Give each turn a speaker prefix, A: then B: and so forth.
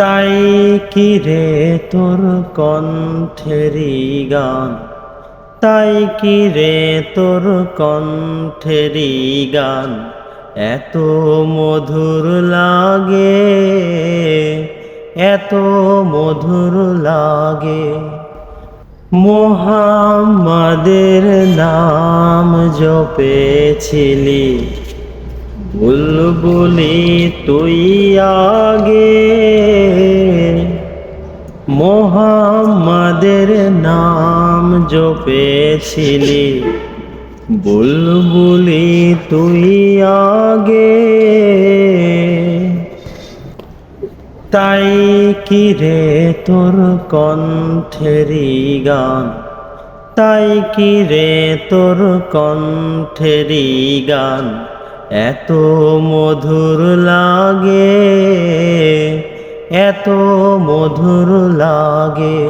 A: তাই কি রে তোর কণ্ঠেরি গান? তাই কি রে তোর কণ্ঠেরি গান? এত মধুর লাগে, এত মধুর লাগে। মোহাম্মদের নাম জপেছিলি, বুলবুলি তুই আগে। মোহাম্মদের নাম জপেছিলি। বুলবুলি তুই আগে। তাই কি রে তোর কণ্ঠেরি গান? তাই কি রে তোর কণ্ঠেরি গান? এত মধুর লাগে। এত মধুর লাগে।